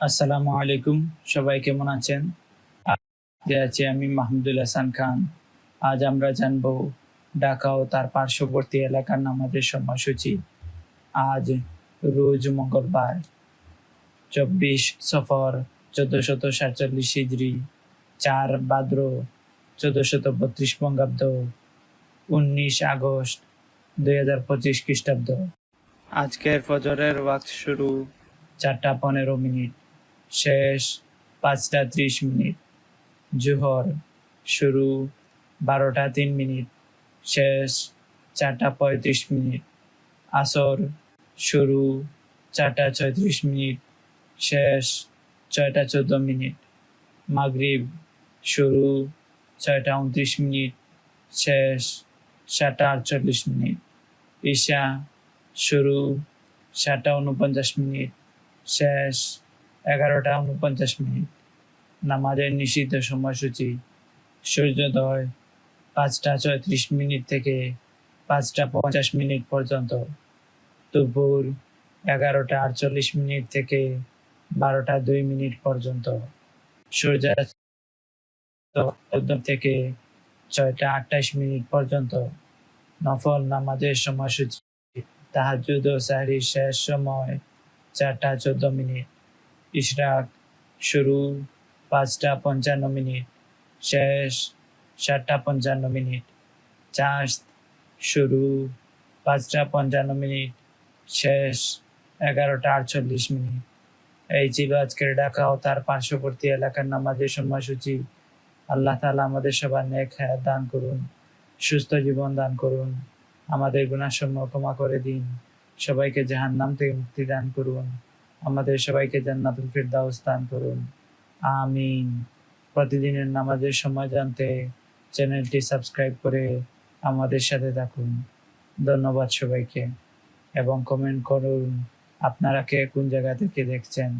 আসসালামু আলাইকুম, সবাই কেমন আছেন? আজকে আছি আমি মাহমুদুল হাসান খান। আজ আমরা জানব ঢাকা ও তার পার্শ্ববর্তী এলাকার নামাজের সময়সূচি। আজ রোজ মঙ্গলবার, চব্বিশ সফর চোদ্দশত সাতচল্লিশ হিজড়ি চার ভাদ্র চোদ্দশত বত্রিশ বঙ্গাব্দ, উনিশ আগস্ট দুই হাজার পঁচিশ খ্রিস্টাব্দ। আজকের ফজরের ওয়াক্ত শুরু চারটা পনেরো মিনিট। শেষ পাঁচটা ত্রিশ মিনিট। জোহর শুরু বারোটা তিন মিনিট, শেষ চারটা পঁয়ত্রিশ মিনিট, আসর শুরু চারটা ছয়ত্রিশ মিনিট, শেষ ছয়টা চোদ্দ মিনিট, মাগরিব শুরু ছয়টা উনত্রিশ মিনিট, শেষ সাতটা আটচল্লিশ মিনিট, ঈশা শুরু সাতটা উনপঞ্চাশ মিনিট, শেষ এগারোটা উনপঞ্চাশ মিনিট। নামাজের নিষিদ্ধ সময়সূচি, সূর্যোদয়, পাঁচটা ছয়ত্রিশ মিনিট থেকে পাঁচটা পঞ্চাশ মিনিট পর্যন্ত। দুপুর এগারোটা আটচল্লিশ মিনিট থেকে বারোটা দুই মিনিট পর্যন্ত। সূর্যাস্ত থেকে ছয়টা আটাইশ মিনিট পর্যন্ত। নফল নামাজের সময়সূচি তাহাজুদ ও সাহরির শেষ সময় চারটা চোদ্দ মিনিট। ইশরাক শুরু পাঁচটা পঞ্চান্ন মিনিট, শেষ সাতটা পঞ্চান্ন মিনিট চাষ শুরু পাঁচটা পঞ্চান্ন মিনিট, শেষ এগারোটা আটচল্লিশ মিনিট। এই ছিল আজকের ঢাকা ও তার পার্শ্ববর্তী এলাকার নামাজের সময়সূচি। আল্লাহ তালা আমাদের সবার নেক হায়াত দান করুন, সুস্থ জীবন দান করুন, আমাদের গুণাসমূহ ক্ষমা করে দিন, সবাইকে জাহান্নাম থেকে মুক্তি দান করুন। আমাদের সবাইকে জান্নাতুল ফিরদাউস দান করুন। আমিন। প্রতিদিনের নামাজের সময় জানতে চ্যানেলটি সাবস্ক্রাইব করে আমাদের সাথে থাকুন। ধন্যবাদ সবাইকে। এবং কমেন্ট করুন আপনারা কে কোন জায়গা থেকে দেখছেন।